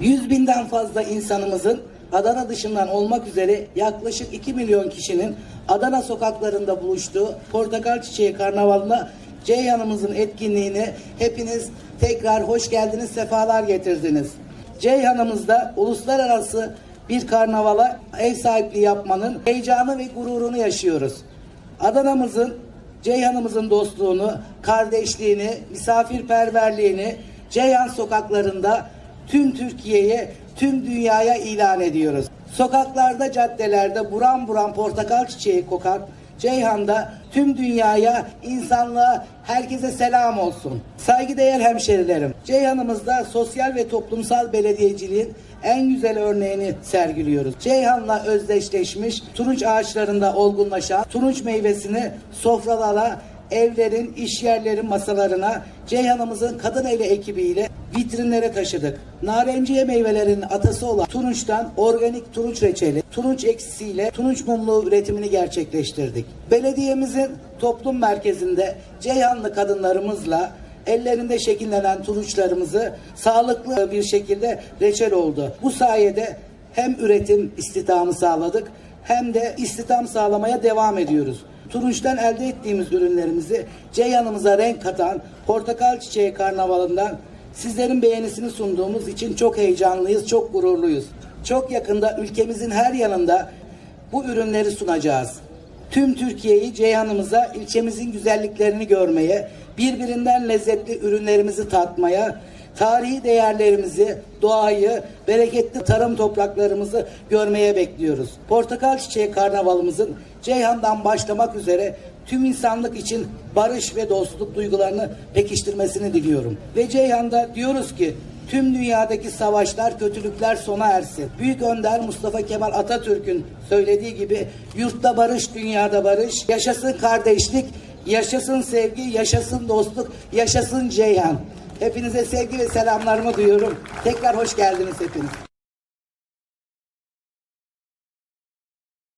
100 binden fazla insanımızın Adana dışından olmak üzere yaklaşık 2 milyon kişinin Adana sokaklarında buluştuğu Portakal Çiçeği Karnavalı'na Ceyhan'ımızın etkinliğini hepiniz tekrar hoş geldiniz, sefalar getirdiniz. Ceyhan'ımızda uluslararası bir karnavala ev sahipliği yapmanın heyecanı ve gururunu yaşıyoruz. Adana'mızın, Ceyhan'ımızın dostluğunu, kardeşliğini, misafirperverliğini Ceyhan sokaklarında tüm Türkiye'ye, tüm dünyaya ilan ediyoruz. Sokaklarda, caddelerde buram buram portakal çiçeği kokan Ceyhan'da tüm dünyaya, insanlığa, herkese selam olsun. Saygıdeğer hemşerilerim, Ceyhan'ımızda sosyal ve toplumsal belediyeciliğin en güzel örneğini sergiliyoruz. Ceyhan'la özdeşleşmiş, turunç ağaçlarında olgunlaşan turunç meyvesini sofralara, evlerin, iş yerlerin masalarına Ceyhan'ımızın kadın eli ekibiyle vitrinlere taşıdık. Narenciye meyvelerinin atası olan turunçtan organik turunç reçeli, turunç eksisiyle turunç mumlu üretimini gerçekleştirdik. Belediyemizin toplum merkezinde Ceyhanlı kadınlarımızla ellerinde şekillenen turunçlarımızı sağlıklı bir şekilde reçel oldu. Bu sayede hem üretim istihdamı sağladık hem de istihdam sağlamaya devam ediyoruz. Turunçtan elde ettiğimiz ürünlerimizi Ceyhan'ımıza renk katan Portakal Çiçeği Karnavalı'ndan sizlerin beğenisini sunduğumuz için çok heyecanlıyız, çok gururluyuz. Çok yakında ülkemizin her yanında bu ürünleri sunacağız. Tüm Türkiye'yi Ceyhan'ımıza, ilçemizin güzelliklerini görmeye, birbirinden lezzetli ürünlerimizi tatmaya, tarihi değerlerimizi, doğayı, bereketli tarım topraklarımızı görmeye bekliyoruz. Portakal Çiçeği Karnavalımızın Ceyhan'dan başlamak üzere tüm insanlık için barış ve dostluk duygularını pekiştirmesini diliyorum. Ve Ceyhan'da diyoruz ki tüm dünyadaki savaşlar, kötülükler sona ersin. Büyük Önder Mustafa Kemal Atatürk'ün söylediği gibi yurtta barış, dünyada barış, yaşasın kardeşlik, yaşasın sevgi, yaşasın dostluk, yaşasın Ceyhan. Hepinize sevgi ve selamlarımı duyuyorum. Tekrar hoş geldiniz hepiniz.